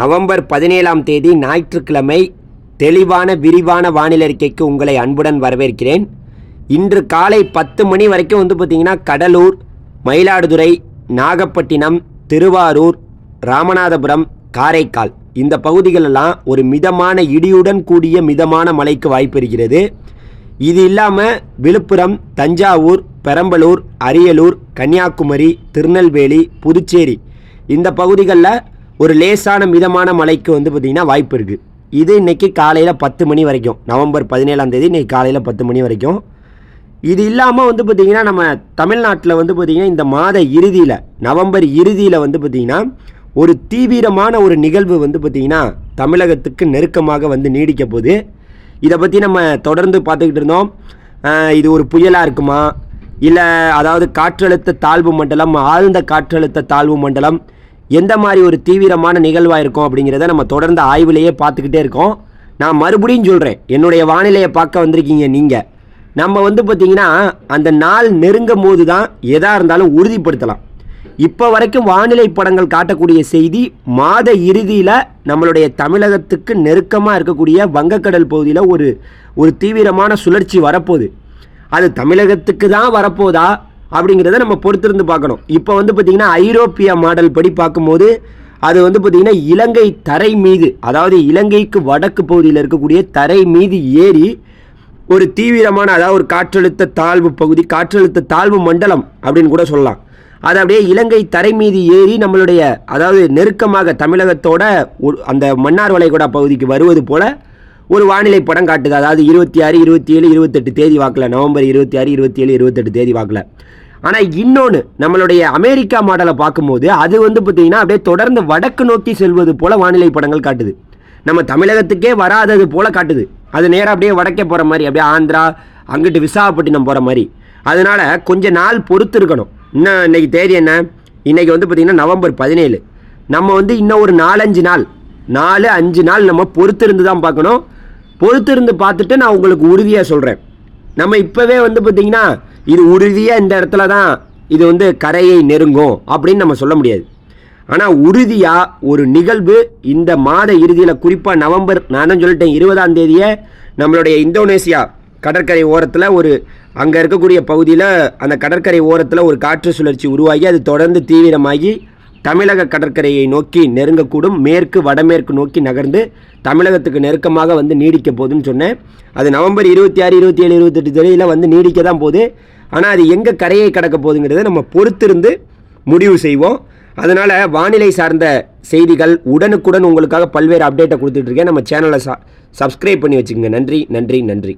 November பதினேழாம் தேதி ஞாயிற்றுக்கிழமை தெளிவான விரிவான வானிலை அறிக்கைக்கு உங்களை அன்புடன் வரவேற்கிறேன். இன்று காலை பத்து மணி வரைக்கும் வந்து பார்த்திங்கன்னா கடலூர் மயிலாடுதுறை நாகப்பட்டினம் திருவாரூர் ராமநாதபுரம் காரைக்கால் இந்த பகுதிகளெல்லாம் ஒரு மிதமான இடியுடன் கூடிய மிதமான மழைக்கு வாய்ப்பு இருக்கிறது. இது இல்லாமல் விழுப்புரம் தஞ்சாவூர் பெரம்பலூர் அரியலூர் கன்னியாகுமரி திருநெல்வேலி புதுச்சேரி இந்த பகுதிகளில் ஒரு லேசான மிதமான மழைக்கு வந்து பார்த்திங்கன்னா வாய்ப்பு இருக்குது இது இன்றைக்கி காலையில் பத்து மணி வரைக்கும். நவம்பர் பதினேழாம் தேதி இன்றைக்கி காலையில் பத்து மணி வரைக்கும். இது இல்லாமல் வந்து பார்த்திங்கன்னா நம்ம தமிழ்நாட்டில் வந்து பார்த்திங்கன்னா இந்த மாத இறுதியில் நவம்பர் இறுதியில் வந்து பார்த்திங்கன்னா ஒரு தீவிரமான ஒரு நிகழ்வு வந்து பார்த்திங்கன்னா தமிழகத்துக்கு நெருக்கமாக வந்து நீடிக்க போகுது. இதை பற்றி நம்ம தொடர்ந்து பார்த்துக்கிட்டு இருந்தோம். இது ஒரு புயலாக இருக்குமா? இல்லை அதாவது காற்றழுத்த தாழ்வு மண்டலம் ஆழ்ந்த காற்றழுத்த தாழ்வு மண்டலம் எந்த மாதிரி ஒரு தீவிரமான நிகழ்வாக இருக்கும் அப்படிங்கிறத நம்ம தொடர்ந்து ஆய்விலேயே பார்த்துக்கிட்டே இருக்கோம். நான் மறுபடியும் சொல்கிறேன் என்னுடைய வானிலையை பார்க்க வந்திருக்கீங்க நீங்கள் நம்ம வந்து பார்த்திங்கன்னா அந்த நாள் நெருங்கும் போது தான் எதாக இருந்தாலும் உறுதிப்படுத்தலாம். இப்போ வரைக்கும் வானிலை படங்கள் காட்டக்கூடிய செய்தி மாத இறுதியில் நம்மளுடைய தமிழகத்துக்கு நெருக்கமாக இருக்கக்கூடிய வங்கக்கடல் பகுதியில் ஒரு ஒரு தீவிரமான சுழற்சி வரப்போகுது. அது தமிழகத்துக்கு தான் வரப்போதா? அப்படிங்கிறத நம்ம பொறுத்திருந்து பார்க்கணும். இப்போ வந்து பார்த்திங்கன்னா ஐரோப்பிய மாடல் படி பார்க்கும்போது அது வந்து பார்த்திங்கன்னா இலங்கை தரை மீது அதாவது இலங்கைக்கு வடக்கு பகுதியில் இருக்கக்கூடிய தரை மீது ஏறி ஒரு தீவிரமான அதாவது ஒரு காற்றழுத்த தாழ்வு பகுதி காற்றழுத்த தாழ்வு மண்டலம் அப்படின்னு கூட சொல்லலாம். அது அப்படியே இலங்கை தரை மீது ஏறி நம்மளுடைய அதாவது நெருக்கமாக தமிழகத்தோட ஒரு- அந்த மன்னார் வளைகுடா பகுதிக்கு வருவது போல ஒரு வானிலை படம் காட்டுது. அதாவது இருபத்தி ஆறு இருபத்தி ஏழு இருபத்தெட்டு தேதி வாக்கில். நவம்பர் இருபத்தி ஆறு இருபத்தி ஏழு இருபத்தெட்டு தேதி வாக்கில். ஆனால் இன்னொன்று நம்மளுடைய அமெரிக்கா மாடலை பார்க்கும்போது அது வந்து பார்த்திங்கன்னா அப்படியே தொடர்ந்து வடக்கு நோக்கி செல்வது போல் வானிலை படங்கள் காட்டுது. நம்ம தமிழகத்துக்கே வராதது போல் காட்டுது. அது நேராக அப்படியே வடக்கே போகிற மாதிரி அப்படியே ஆந்திரா அங்கிட்டு விசாகப்பட்டினம் போகிற மாதிரி. அதனால் கொஞ்ச நாள் பொறுத்து இருக்கணும் இன்னும் இன்னைக்கு தேதி என்ன? இன்னைக்கு வந்து பார்த்திங்கன்னா நவம்பர் பதினேழு. நம்ம வந்து இன்னும் ஒரு நாலஞ்சு நாள் நாலு அஞ்சு நாள் நம்ம பொறுத்திருந்து தான் பார்க்கணும். பொறுத்திருந்து பார்த்துட்டு நான் உங்களுக்கு உறுதியாக சொல்கிறேன் நம்ம இப்போவே வந்து பார்த்திங்கன்னா இது உறுதியாக இந்த இடத்துல தான் இது வந்து கரையை நெருங்கும் அப்படின்னு நம்ம சொல்ல முடியாது. ஆனால் உறுதியாக ஒரு நிகழ்வு இந்த மாத இறுதியில் குறிப்பாக நவம்பர் நானும் சொல்லிட்டேன் இருபதாம் தேதியை நம்மளுடைய இந்தோனேசியா கடற்கரை ஓரத்தில் ஒரு அங்கே இருக்கக்கூடிய பகுதியில் அந்த கடற்கரை ஓரத்தில் ஒரு காற்று சுழற்சி உருவாகி அது தொடர்ந்து தீவிரமாகி தமிழக கடற்கரையை நோக்கி நெருங்கக்கூடும். மேற்கு வடமேற்கு நோக்கி நகர்ந்து தமிழகத்துக்கு நெருக்கமாக வந்து நீடிக்க போகுதுன்னு சொன்னேன். அது நவம்பர் இருபத்தி ஆறு இருபத்தி ஏழு இருபத்தெட்டு தேதியில் வந்து நீடிக்க தான் போகுது. ஆனால் அது எங்கே கரையை கடக்க போகுதுங்கிறத நம்ம பொறுத்திருந்து முடிவு செய்வோம். அதனால் வானிலை சார்ந்த செய்திகள் உடனுக்குடன் உங்களுக்காக பல்வேறு அப்டேட்டை கொடுத்துட்ருக்கேன் நம்ம சேனலை ச சப்ஸ்கிரைப் பண்ணி வச்சுக்கோங்க. நன்றி நன்றி நன்றி.